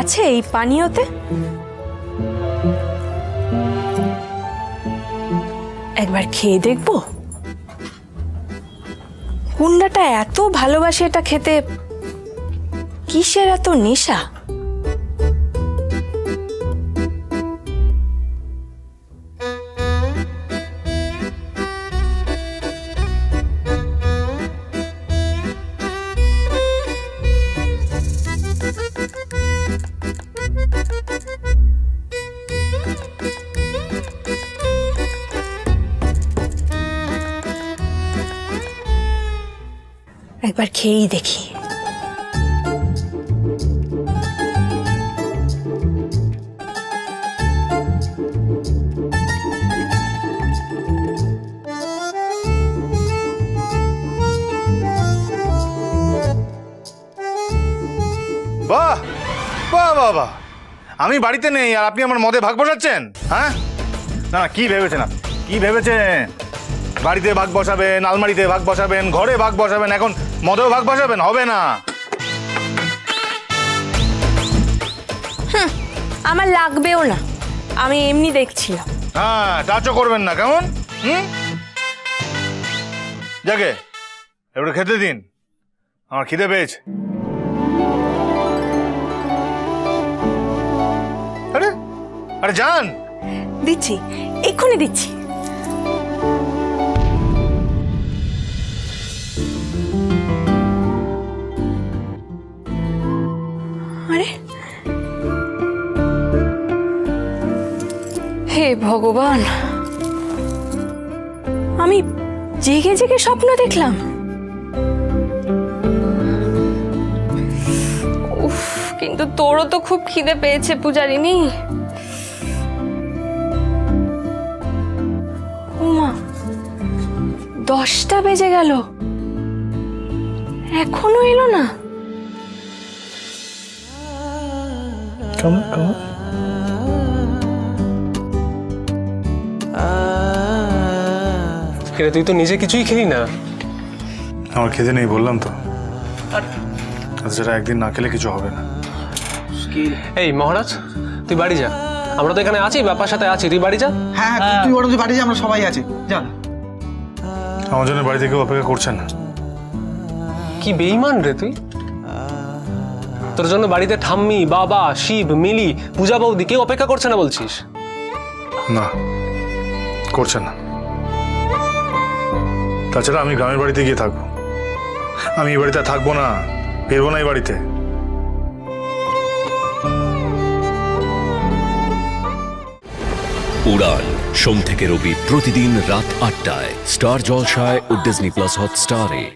আছে এই পানীয়তে? একবার খেয়ে দেখব। কুন্ডাটা এত ভালোবাসে এটা খেতে। কিসের এত নেশা? একবার খেয়েই দেখি। বাহ বাহ বাহ বাহ। আমি বাড়িতে নেই আর আপনি আমার মদে ভাগ বসাচ্ছেন হ্যাঁ? না কি ভেবেছেন আপনি? কি ভেবেছেন? বাড়িতে ভাগ বসাবেন, আলমারিতে ভাগ বসাবেন, ঘরে ভাগ বসাবেন, এখন মদেও ভাগ বসাবেন হবে না। আমার লাগবেও না। আমি এমনি দেখছিলাম। হ্যাঁ টাচও করবেন না কেমন? হুম? যাকে এবারে খেতে দিন। আমার খিদে পেয়েছে। আরে আরে যান। দিচ্ছি এক্ষুনি দিচ্ছি। হে ভগবান, আমি জেগে জেগে স্বপ্ন দেখলাম। উফ, কিন্তু তোরও তো খুব খিদে পেয়েছে পূজারিনী উমা, দশটা বেজে গেল। এখনও এলো না। কিরে তুই তো নিজে কিছুই খেলি না। আমার খেতে নেই বললাম তো। আচ্ছা একদিন না খেলে কিছু হবে না। এই মহারাজ তুই বাড়ি যা। আমরা তো এখানে আছি বাপার সাথে আছি। তুই বাড়ি যা। হ্যাঁ হ্যাঁ তুই বরং তুই বাড়ি যা আমরা সবাই আছি। যা। আমার জন্য বাড়ি থেকে অপেক্ষা করছেন। না কি বেইমান রে তুই? তোর জন্য বাড়িতে ঠাম্মি বাবা শিব মিলি পূজা বৌদি কেউ অপেক্ষা করছে না বলছিস? না করছে না। তাছাড়া আমি গ্রামের বাড়িতে গিয়ে থাকব। আমি এই বাড়িতে থাকব না, ফিরবো না এই বাড়িতে। উড়ান, সোম থেকে রবি প্রতিদিন রাত আটটায়। স্টার জলসায় ও ডিজনি প্লাস হটস্টারে।